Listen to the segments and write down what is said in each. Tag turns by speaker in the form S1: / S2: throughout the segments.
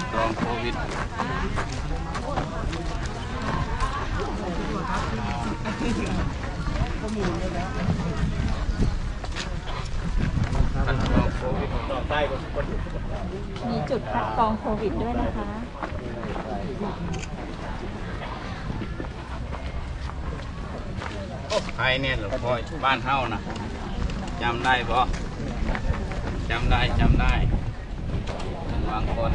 S1: ดกรองโควิดคัดกรองโควิด
S2: มีจุดคัดกรองโควิดด้วยนะคะ
S1: ใครเนี่ยหลวงพ่อบ้านเฮานะจำได้ปะจำได้จำได้บางคน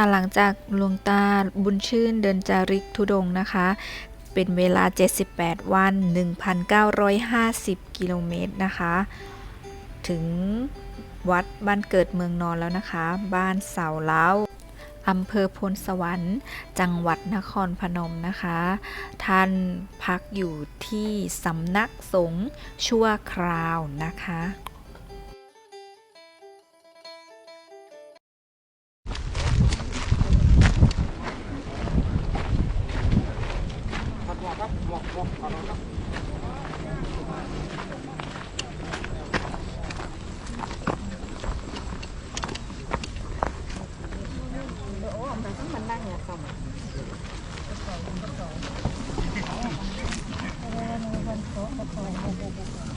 S2: ค่ะหลังจากหลวงตาบุญชื่นเดินจาริกธุดงนะคะ เป็นเวลา 78 วัน 1,950 กิโลเมตรนะคะ ถึงวัดบ้านเกิดเมืองนอนแล้วนะคะ บ้านเสาเล้าอำเภอพลสวรรค์ จังหวัดนครพนมนะคะ ท่านพักอยู่ที่สำนักสงฆ์ชั่วคราวนะคะ
S1: Oh, my God.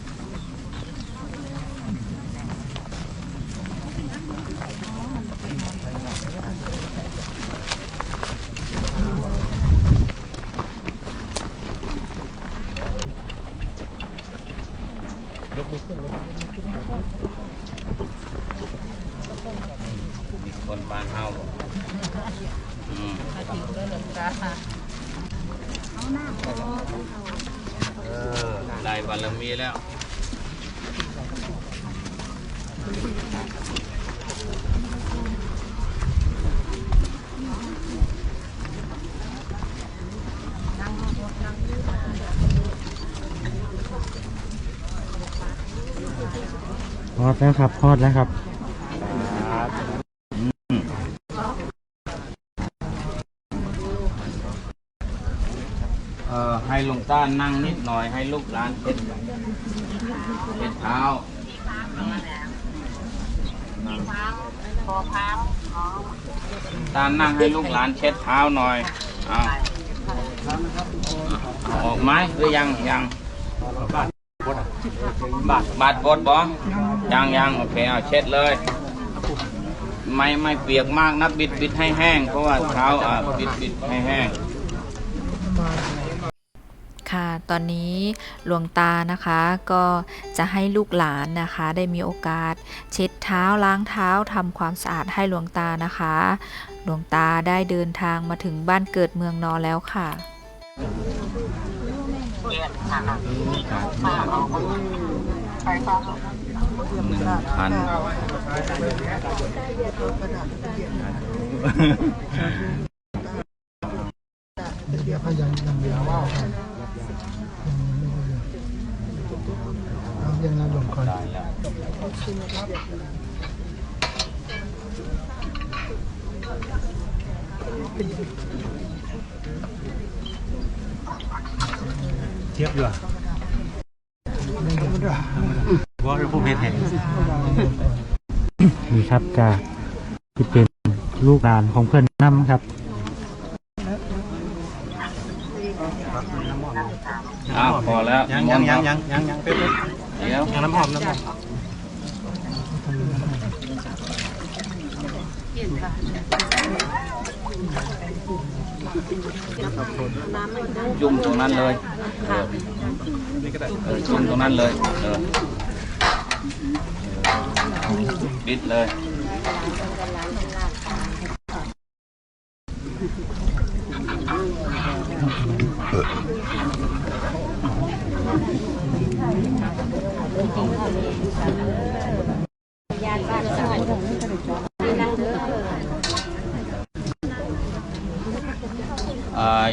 S1: ดแล้ว
S3: ครับพอดแล้วครับ
S1: เออให้ลงต้านั่งนิดหน่อยให้ลูกหลานเช็ดเช็ดเท้าตานั่งให้ลูกหลานเช็ดเท้าหน่อยเอาอออกไหมหรือยังยังบาดบาดบดบ่ ยังยังโอเคเอาเช็ดเลย ไม่ไม่เปียกมากนะบิดบิดให้แห้ง เพราะว่าเท้าอะบิดบิดให้แห้ง
S2: ค่ะตอนนี้หลวงตานะคะก็จะให้ลูกหลานนะคะ ได้มีโอกาส เช็ดเท้าล้างเท้าทำความสะอาดให้หลวงตานะคะ หลวงตาได้เดินทางมาถึงบ้านเกิดเมืองนอนแล้วค่ะ
S1: หนึ่งพันได้แล้ว
S3: เทียบด้วยว่าผู้เพศเห็ นนี่ครับกาที่เป็นลูกหลานของเพื่อนน้ำครับ
S1: อ้าวพอแล้ว
S3: ยังยังยังยังยังยังเป็น
S1: เดี๋ยว
S3: ยังน้ำหอมน้ำหอม
S1: จุ่มตรงนั้นเลยเออเออจุ่มตรงนั้นเลยเออ บิดเลย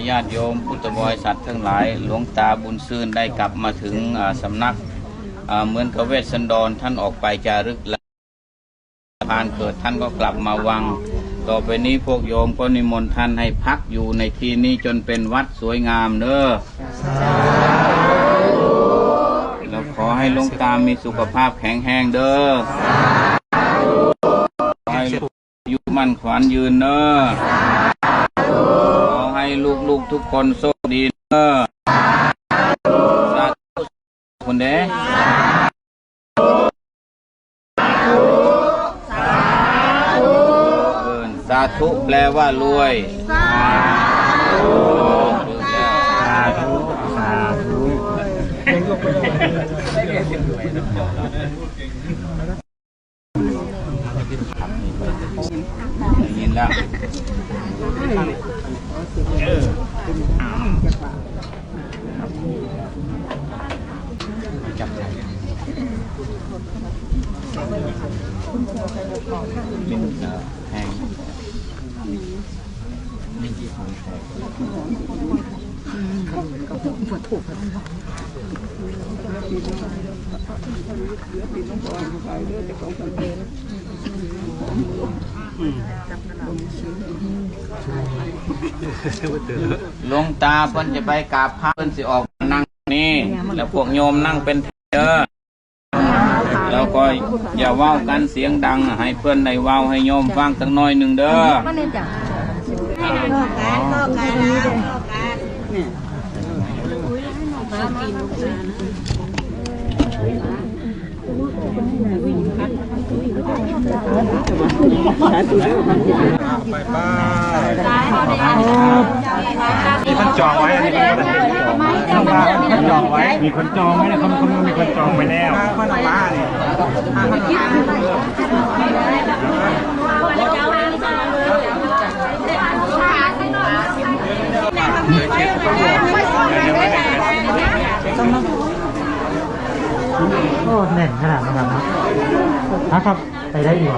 S1: ญาติโยมพุทธบริษัททั้งหลาย หลวงตาบุญซื่นได้กลับมาถึงสำนัก เหมือนกับเวสสันดรท่านออกไปจารึกแล้วพานเกิดท่านก็กลับมาวัง ต่อไปนี้พวกโยมก็นิมนต์ท่านให้พักอยู่ในที่นี้จนเป็นวัดสวยงามเด้อแล้วขอให้หลวงตามีสุขภาพแข็งแรงเด้อขอให้อายุมั่นขวัญยืนเด้อขอให้ลูกๆทุกคนโชคดีเนอ เด้เอิ้นสาธุแปลว่ารวย สาธุ
S3: สาธุสาธุ
S1: ได้ยินแล้ว แห้งหลวงตาเพิ่นจะไปกราบพระเพิ่นสิออกมานั่งนี่ แล้วพวกโยมนั่งเป็นเด้อ แล้วก็อย่าว้ากันเสียงดัง ให้เพื่อนได้เว้าให้โยมฟังสักหน่อยหนึ่งเด้อ
S3: มีคนจองไว้อันนี้คนคนจองไว้ มีคนจองไว้นะเขาเขามีคนจองไว้แล้วคนละบ้าเนี่ย โอ้แน่นขนาดนั้นครับนะครับ ไปได้อยู่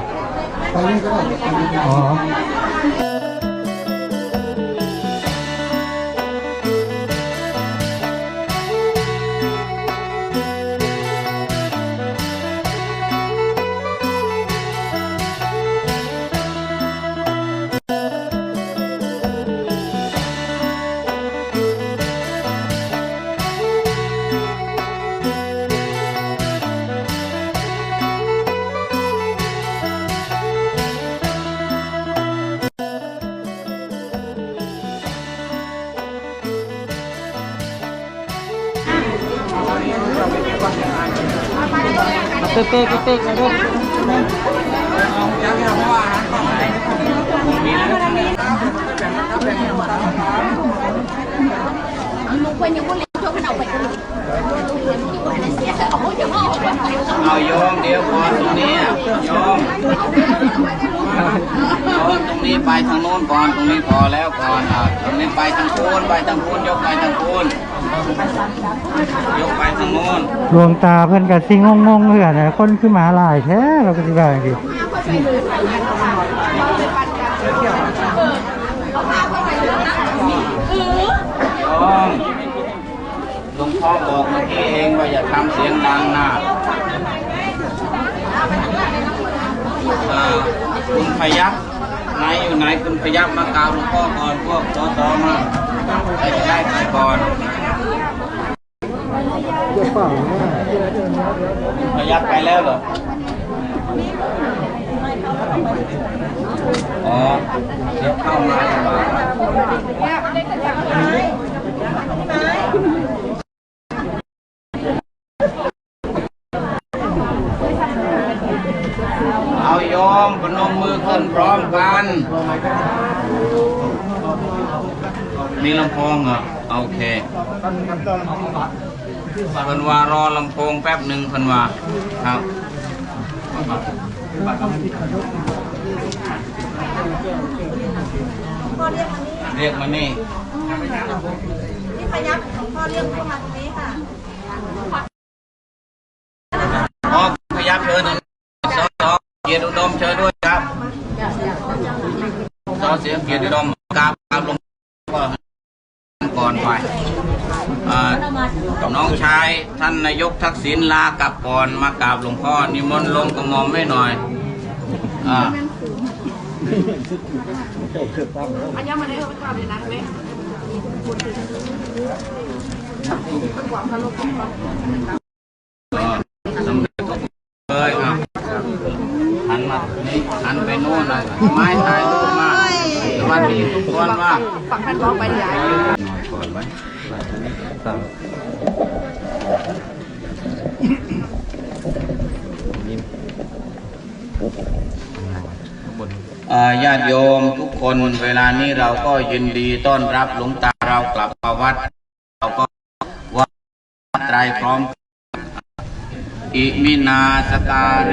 S3: เปได้ก็ได้อ๋อ
S1: เต๊ะเต๊ะเต๊ะเต๊ะเอาโยมเดี๋ยวพอตรงนี้อะโยมโยม ตรงนี้ไปทางโน้นก่อน ตรงนี้พอแล้วก่อนอะตรงนี้ไปทางโน้นไปทางโน้นยกไปทางโน้นยกไปทางโน้น
S3: ดวงตาเพื่อนกับซิงงงๆเพื่อนนะคนคือหมาลายแท้เราก็สิว่าอย่างนี้
S1: ต้องหลวงพ่อบอกเมื่อกี้เองว่าอย่าทำเสียงดังนะอ่า คุณพยักไหนอยู่ไหนคุณพยักมากาบหลวงพ่อก่อนพวกสอสอมาใครจะได้ใครก่อนพยักไปแล้วเหรออ๋อเดี๋ยวเข้ามาดีกว่าโยมพ นมมือขึ้นพร้อมกันนี่ลำโพงเหรอ โอเคเพิ่นว่ารอลำโพงแป๊บหนึ่งเพิ่นว่าครับเรียกมานี่
S4: นี่พยักของพ่อเรียกเข้ามาตรงนี้ค่ะ
S1: อ๋อพยับเชิญหน่อยสอสอเกียรติอุดมเชิญด้วย ครับสอเสียงเกียรติอุดมกราบกราบลงพ่อก่อนไปอ่าน้องชายท่านนายกทักษิณลากลับก่อนมากราบหลวงพ่อนิมนต์ลงกระหม่อมให้หน่อยอ่า
S4: อันยังมาได้เออไปกราบเลยนะแม่
S1: สำเร็จทุกเลยครับหันมานี่หันไปโน่นนะไม้ถ่ายรูปมาสวัสดีทุกคนว่า
S4: ฝักท่านร้องไปใหญ่
S1: เอ่ญาติโยมทุกคนเวลานี้เราก็ยินดีต้อนรับหลวงตาเรากลับมาวัด เราก็วัดไตรพร้อม อิมินาสการ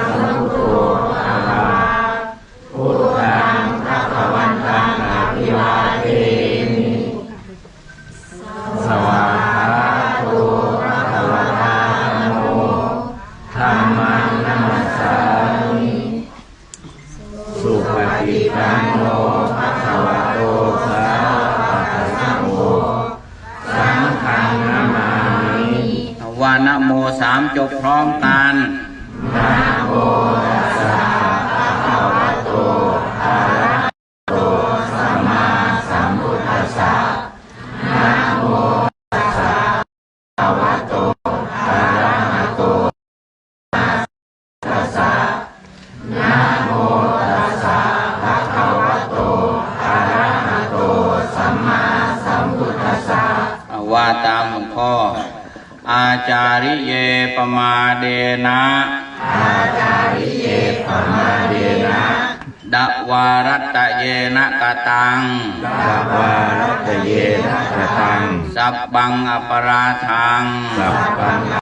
S1: ตเยนะกตัง
S3: สั
S1: บบังอปราทัง
S3: สัพพังอัปปราทัง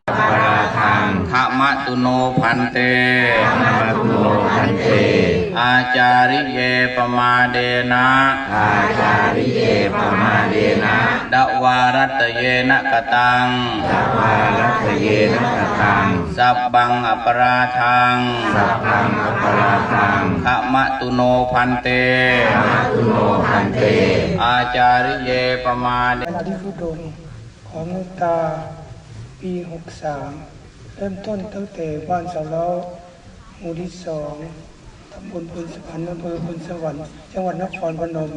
S1: ขะมะตุโนพันเต
S3: นามาตุโนพันเต
S1: อาจาริเยปมาเดนะ
S3: อาจาริเยปมาเดนะ
S1: ดวารัตตะเยนะกตัง
S3: สวารัตเยนะกตัง
S1: สับบังอปราทัง
S3: สัพพังอัปปราทัง
S1: ขะมะตุโนพันเต
S3: นามาตุโนพันเต
S1: อาจาริเยปมาเด
S5: อธิฟุดงค์ของหลวงตาปี63 เริ่มต้นตั้งแต่บ้านเสาเล้าหมู่ที่สองตำบลพุนสวรรค์อำเภอพุนสวรรค์จังหวัดนครพนม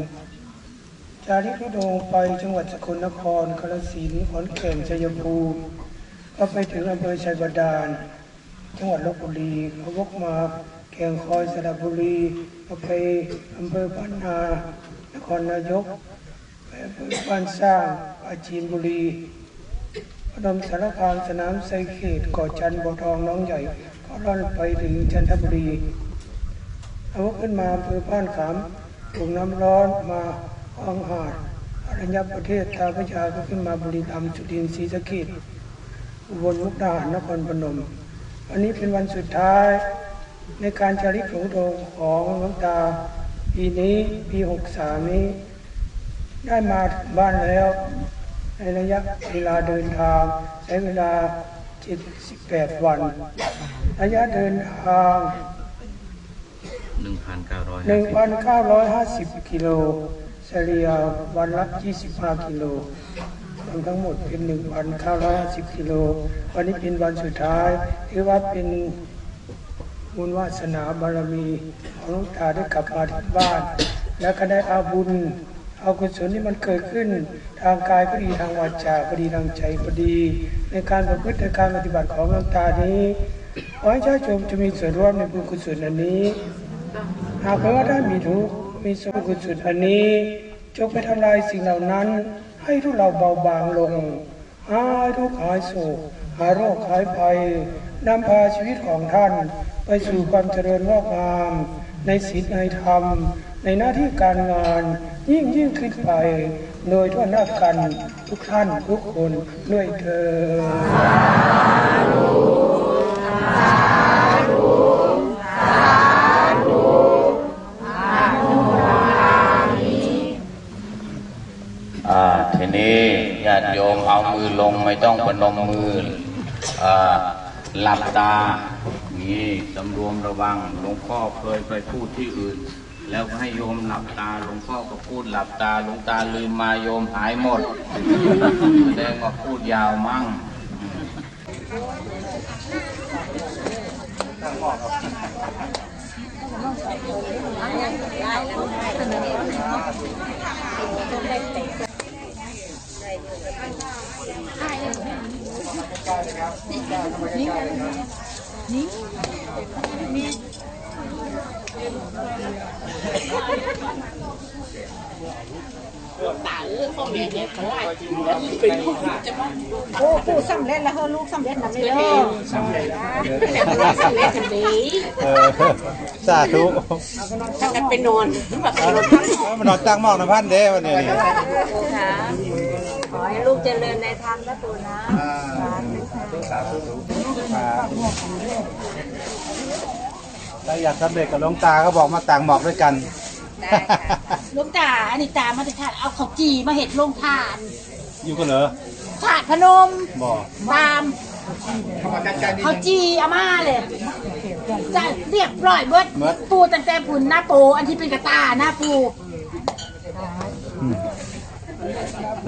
S5: จาริกทุดงไปจังหวัดสกลนครกาฬสินธุ์ขอนแก่นชัยภูมิก็ไปถึงอำเภอชัยบาดาล จังหวัดลบบุรีก็วกมาแก่งคอยสระบุรีก็ไปอำเภอบ้านนานครนายกไปอำเภอบ้านสร้างปราจีนบุรี พนมสารคามสนามไซเขตก่อจันทร์บ่อทองน้องใหญ่ก็ร่อนไปถึงจันทบุรีเอาวกขึ้นมาอำเภอบ้านขามถูกน้ำร้อนมาคลองหาดอรัญญประเทศตาพระยาก็ขึ้นมาบุรีรัมย์จุดินศรีสะเกษอุบลมุกดาหารนครพนมวันนี้เป็นวันสุดท้ายในการจาริกหลวงโดงของหลวงตาปีนี้ปี63นี้ ได้มาบ้านแล้ว ระยะเวลาเดินทางใช้เวลา 78 วัน ระยะเดินทาง 1,950 กิโลเฉลี่ยวันละ 25 กิโลรวมทั้งหมดเป็น 1,950 กิโล วันนี้เป็นวันสุดท้ายถือว่าเป็นบุญวาสนาบารมีของหลวงตาได้กลับมาที่บ้าน แล้วก็ได้เอาบุญเอากุศลที่มันเกิดขึ้นทางกายก็ดีทางวาจาก็ดีทางใจก็ดี ในการประพฤติในการปฏิบัติของหลวงตานี้ขอให้ชาชมจะมีส่วนร่วมในบุญกุศลอันนี้ หากว่าได้มีทุกข์มีสมกุศลอันนี้จงไปทำลายสิ่งเหล่านั้น ให้ทุกเราเบาบางลงหายทุกข์หายโศกหายโรคหายภัย นำพาชีวิตของท่าน ไปสู่ความเจริญรอกงาม ในศีลในธรรม ในหน้าที่การงาน ยิ่งยิ่งขึ้นไป โดยทั่วหน้ากันทุกท่านทุกคนด้วยเธอทีนี้ญา
S1: ติโยมเอามือลงไม่ต้องประนมมืออ่า หลับตา นี่สำรวมระวัง หลวงพ่อเคยไปพูดที่อื่น แล้วให้โยมหลับตา หลวงพ่อก็พูดหลับตา หลวงตาลืมมาโยมหายหมดแสดงว่าพูดยาวมั่ง
S4: โอ้ผู้สำเร็จแล้วเฮ้ลูกสำเร็จนะไม่เลิกสำเร็จแล้วสำเร็จกันดี
S3: เออสาธุ
S4: ถ้ากันไปนอนแบบ
S3: เอามันนอนตั้งหมอกน้ำพันเด้วันนี้
S4: ขอให้ลูกเจริญในธรรมนะปู่นะ
S3: ถ้าอยากสำเร็จกับหลวงตาก็บอกมาต่างหมอกด้วยกัน
S4: ลูกตาอันนี้ตามาติทานเอาข้าวจีมาเห็ดลงทาน
S3: อยู่กันเหรอ
S4: ถาดพนม
S3: บอก
S4: ตามข้าวจีอาม่าเลยจะเรียบร้อยเบิดปูตั้งแต่ปุ่นหน้าโปอันที่เป็นกระตาหน้าปู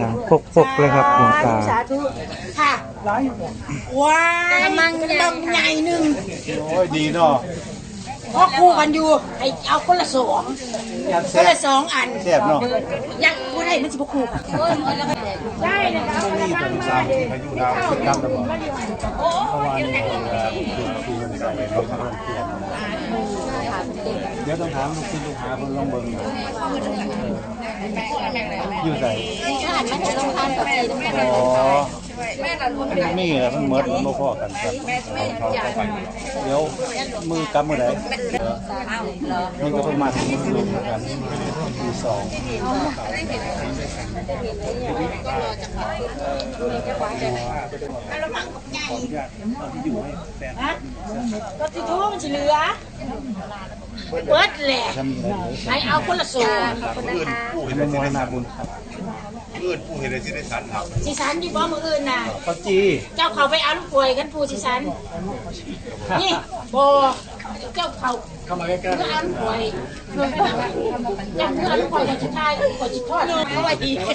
S3: ดังพกๆเลยครับหลวงตา
S4: สาธุค่ะว้ายกำลังใหญ่หนึ่ง
S3: โอ้ยดีเนาะ
S4: เพราะคู่กันอยู่ให้เอาคนละสอง
S3: ยัน
S4: ค
S3: แซ่
S4: น
S3: บ
S4: ละสองอัน
S3: แซ่บเนาะ
S4: ยังผู้ใดมันจะบ่คู่ค่ะได้เลยครับ
S3: นี่ตัวสามที่เขาอยู่ดาวสิบกรัมแล้วบอกเพราะว่านี่เอ่อคือมันใส่ในรถเพิ่มเปลี่ยน เดี๋ยวต้องถามลูกศิษย์ลูกหาคนลองเบิ่งอยู่อยู่ใส่อ๋อ มันมีแหละมันเหมือนมันบ่พอกันครับเขาไปเดี๋ยวมือกำมือไหนมันก็ประมาณมือรวมกันมือสอง
S4: ก็ที่ทูมันจะเหลือเบิดแหละ
S3: ไหลือ
S4: ให้เอาคนละสอง
S3: ให้มันมอยนาบุญครับ
S4: สิสันอยู่บ่มืออื่นน่ะ
S3: ข้าวจี
S4: เจ้าเขาไปเอาลูกป่วยกันปูสิสัน นี่บ่เจ้าเขาเข้ามาใกล้ๆก็เอาลูกป่วยเจ้าเพื่อเอาลูกป่วยจะสุดท้ายลูกป่วยจะทอดเอาไว้อีก
S2: ค